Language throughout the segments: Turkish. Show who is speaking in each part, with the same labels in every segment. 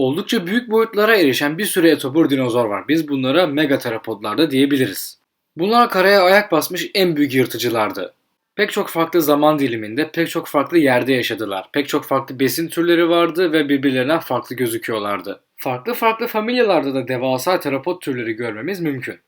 Speaker 1: Oldukça büyük boyutlara erişen bir sürü etobur dinozor var. Biz bunlara megateropodlar da diyebiliriz. Bunlar karaya ayak basmış en büyük yırtıcılardı. Pek çok farklı zaman diliminde pek çok farklı yerde yaşadılar. Pek çok farklı besin türleri vardı ve birbirlerinden farklı gözüküyorlardı. Farklı farklı familyalarda da devasa teropod türleri görmemiz mümkün.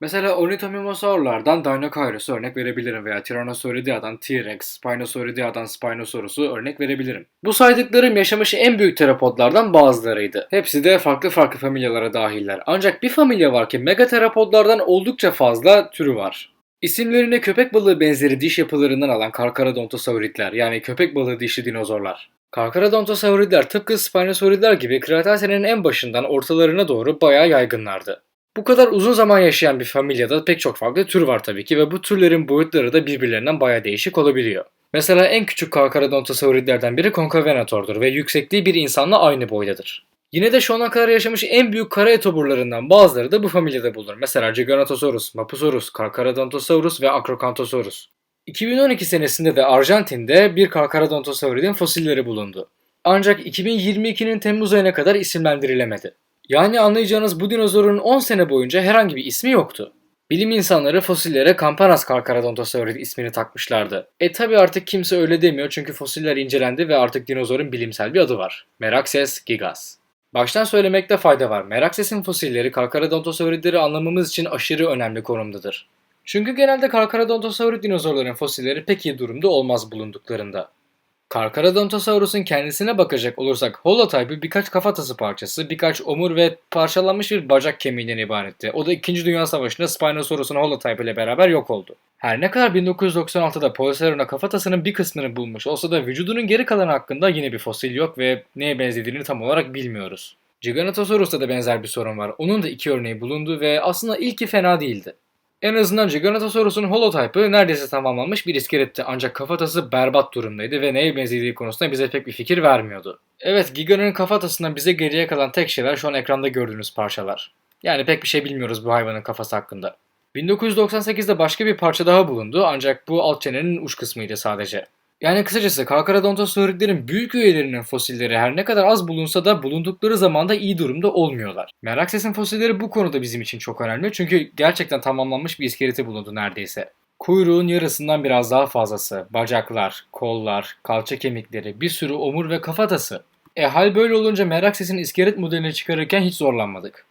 Speaker 1: Mesela Ornithomimosaurlardan Dinocaurus'u örnek verebilirim veya Tyrannosauridea'dan T-Rex, Spinosauridea'dan Spinosaurus'u örnek verebilirim. Bu saydıklarım yaşamış en büyük teropodlardan bazılarıydı. Hepsi de farklı farklı familyalara dahiller. Ancak bir familya var ki megateropodlardan oldukça fazla türü var. İsimlerini köpek balığı benzeri diş yapılarından alan Carcharodontosauridler yani köpek balığı dişli dinozorlar. Carcharodontosauridler tıpkı Spinosauridler gibi Kretensenin en başından ortalarına doğru bayağı yaygınlardı. Bu kadar uzun zaman yaşayan bir familyada pek çok farklı tür var tabii ki ve bu türlerin boyutları da birbirlerinden bayağı değişik olabiliyor. Mesela en küçük Carcharodontosauridlerden biri Concavenator'dur ve yüksekliği bir insanla aynı boydadır. Yine de şu ana kadar yaşamış en büyük kara etoburlarından bazıları da bu familyada bulunur. Mesela Giganotosaurus, Mapusaurus, Carcharodontosaurus ve Acrocanthosaurus. 2012 senesinde de Arjantin'de bir Carcharodontosauridin fosilleri bulundu. Ancak 2022'nin Temmuz ayına kadar isimlendirilemedi. Yani anlayacağınız bu dinozorun 10 sene boyunca herhangi bir ismi yoktu. Bilim insanları fosillere Campanas Carcharodontosaurid ismini takmışlardı. E tabi artık kimse öyle demiyor çünkü fosiller incelendi ve artık dinozorun bilimsel bir adı var. Meraxes gigas. Baştan söylemekte fayda var. Meraxes'in fosilleri Carcharodontosauridleri anlamamız için aşırı önemli konumdadır. Çünkü genelde Carcharodontosaurid dinozorların fosilleri pek iyi durumda olmaz bulunduklarında. Carcharodontosaurus'un kendisine bakacak olursak holotype'ı birkaç kafatası parçası, birkaç omur ve parçalanmış bir bacak kemiğinden ibaretti. O da 2. Dünya Savaşı'nda Spinosaurus'un holotype ile beraber yok oldu. Her ne kadar 1996'da Polycerona kafatasının bir kısmını bulmuş olsa da vücudunun geri kalanı hakkında yine bir fosil yok ve neye benzediğini tam olarak bilmiyoruz. Giganotosaurus'ta da benzer bir sorun var. Onun da iki örneği bulundu ve aslında ilki fena değildi. En azından Giganotosaurus'un holotype'ı neredeyse tamamlanmış bir iskeletti ancak kafatası berbat durumdaydı ve neye benzediği konusunda bize pek bir fikir vermiyordu. Evet Giga'nın kafatasından bize geriye kalan tek şeyler şu an ekranda gördüğünüz parçalar. Yani pek bir şey bilmiyoruz bu hayvanın kafası hakkında. 1998'de başka bir parça daha bulundu ancak bu alt çenenin uç kısmıydı sadece. Yani kısacası Carcharodontosauridlerin büyük üyelerinin fosilleri her ne kadar az bulunsa da bulundukları zamanda iyi durumda olmuyorlar. Meraxes'in fosilleri bu konuda bizim için çok önemli çünkü gerçekten tamamlanmış bir iskeleti bulundu neredeyse. Kuyruğun yarısından biraz daha fazlası, bacaklar, kollar, kalça kemikleri, bir sürü omur ve kafatası. E hal böyle olunca Meraxes'in iskelet modelini çıkarırken hiç zorlanmadık.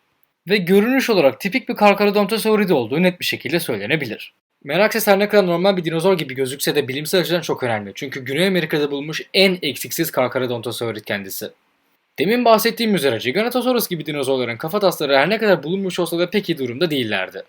Speaker 1: Ve görünüş olarak tipik bir Carcharodontosauride olduğu net bir şekilde söylenebilir. Meraxes her ne kadar normal bir dinozor gibi gözükse de bilimsel açıdan çok önemli. Çünkü Güney Amerika'da bulunmuş en eksiksiz Carcharodontosaurid kendisi. Demin bahsettiğim üzere Giganotosaurus gibi dinozorların kafatasları her ne kadar bulunmuş olsa da pek iyi durumda değillerdi.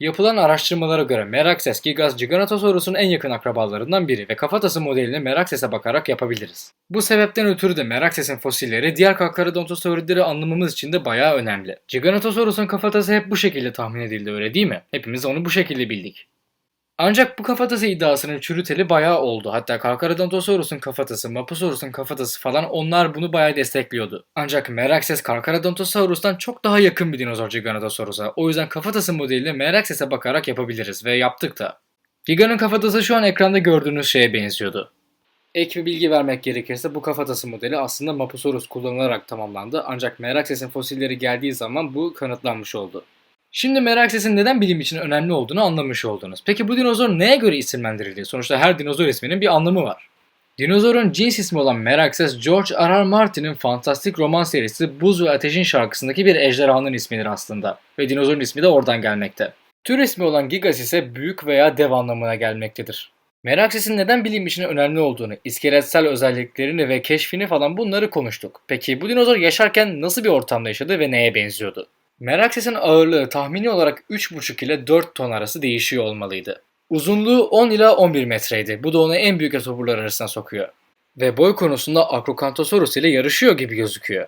Speaker 1: Yapılan araştırmalara göre Meraxes gigas Giganotosaurus'un en yakın akrabalarından biri ve kafatası modelini Meraxes'e bakarak yapabiliriz. Bu sebepten ötürü de Meraxes'in fosilleri diğer Carcharodontosauridleri anlamamız için de bayağı önemli. Giganotosaurus'un kafatası hep bu şekilde tahmin edildi öyle değil mi? Hepimiz onu bu şekilde bildik. Ancak bu kafatası iddiasının çürüteli bayağı oldu. Hatta Carcharodontosaurus'un kafatası, Mapusaurus'un kafatası falan onlar bunu bayağı destekliyordu. Ancak Meraxes Carcharodontosaurus'tan çok daha yakın bir dinozor Giganotosaurus'a. O yüzden kafatası modelini Meraxes'e bakarak yapabiliriz ve yaptık da. Giga'nın kafatası şu an ekranda gördüğünüz şeye benziyordu. Ek bir bilgi vermek gerekirse bu kafatası modeli aslında Mapusaurus kullanılarak tamamlandı ancak Meraxes'in fosilleri geldiği zaman bu kanıtlanmış oldu. Şimdi Meraxes'in neden bilim için önemli olduğunu anlamış oldunuz. Peki bu dinozor neye göre isimlendirildi? Sonuçta her dinozor isminin bir anlamı var. Dinozorun cins ismi olan Meraxes, George R. R. Martin'in fantastik roman serisi Buz ve Ateşin şarkısındaki bir ejderhanın ismidir aslında. Ve dinozorun ismi de oradan gelmekte. Tür ismi olan Gigas ise büyük veya dev anlamına gelmektedir. Meraxes'in neden bilim için önemli olduğunu, iskeletsel özelliklerini ve keşfini falan bunları konuştuk. Peki bu dinozor yaşarken nasıl bir ortamda yaşadı ve neye benziyordu? Meraxes'in ağırlığı tahmini olarak 3,5 ile 4 ton arası değişiyor olmalıydı. Uzunluğu 10 ila 11 metreydi. Bu da onu en büyük etoburlar arasına sokuyor. Ve boy konusunda Acrocanthosaurus ile yarışıyor gibi gözüküyor.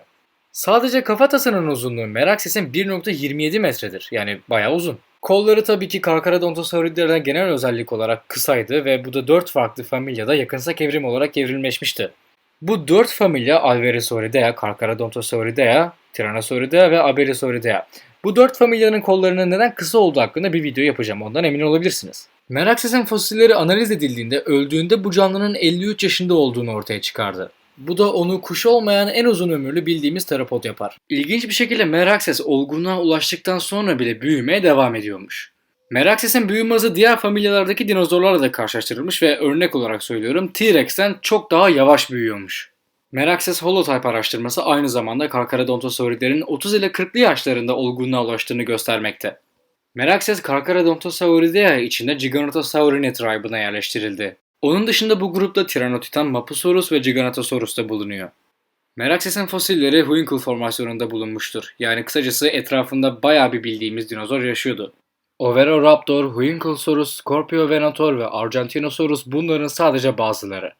Speaker 1: Sadece kafatasının uzunluğu Meraxes'in 1.27 metredir. Yani bayağı uzun. Kolları tabii ki Carcharodontosauridlerden genel özellik olarak kısaydı ve bu da 4 farklı familyada yakınsak evrim olarak evrilmeşmişti. Bu 4 familya Alverosauridae, Carcharodontosauridae, Tyrannosauridae ve Abelisauridae. Bu 4 familyanın kollarının neden kısa olduğu hakkında bir video yapacağım. Ondan emin olabilirsiniz. Meraxes'in fosilleri analiz edildiğinde öldüğünde bu canlının 53 yaşında olduğunu ortaya çıkardı. Bu da onu kuş olmayan en uzun ömürlü bildiğimiz teropod yapar. İlginç bir şekilde Meraxes olgunluğa ulaştıktan sonra bile büyümeye devam ediyormuş. Meraxes'in büyüme hızı diğer familyalardaki dinozorlarla da karşılaştırılmış ve örnek olarak söylüyorum T-Rex'ten çok daha yavaş büyüyormuş. Meraxes holotype araştırması aynı zamanda Carcharodontosauridae'nin 30 ile 40'lı yaşlarında olgunluğa ulaştığını göstermekte. Meraxes Carcharodontosauridae içinde Giganotosaurinae tribe'ına yerleştirildi. Onun dışında bu grupta Tyrannotitan, Mapusaurus ve Giganotosaurus da bulunuyor. Meraxes'in fosilleri Huinkel formasyonunda bulunmuştur. Yani kısacası etrafında bayağı bir bildiğimiz dinozor yaşıyordu. Oviraptor, Huinkelsaurus, Scorpiovenator ve Argentinosaurus bunların sadece bazıları.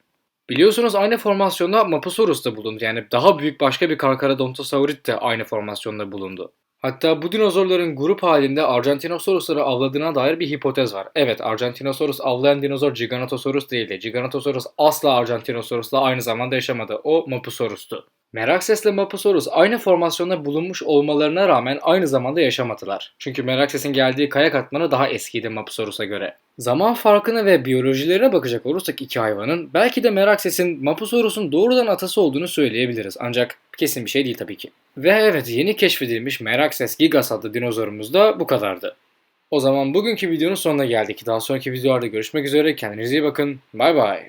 Speaker 1: Biliyorsunuz aynı formasyonda Mapusaurus da bulundu. Yani daha büyük başka bir Carcharodontosaurid de aynı formasyonda bulundu. Hatta bu dinozorların grup halinde Argentinosaurus'ları avladığına dair bir hipotez var. Evet Argentinosaurus avlayan dinozor Giganotosaurus değildi. Giganotosaurus asla Argentinosaurus'la aynı zamanda yaşamadı. O Mapusaurus'tu. Meraxes ile Mapusaurus aynı formasyonda bulunmuş olmalarına rağmen aynı zamanda yaşamadılar. Çünkü Meraxes'in geldiği kaya katmanı daha eskiydi Mapusaurus'a göre. Zaman farkına ve biyolojilerine bakacak olursak iki hayvanın belki de Meraxes'in Mapusaurus'un doğrudan atası olduğunu söyleyebiliriz. Ancak kesin bir şey değil tabii ki. Ve evet yeni keşfedilmiş Meraxes gigas adlı dinozorumuz da bu kadardı. O zaman bugünkü videonun sonuna geldik. Daha sonraki videolarda görüşmek üzere. Kendinize iyi bakın. Bay bay.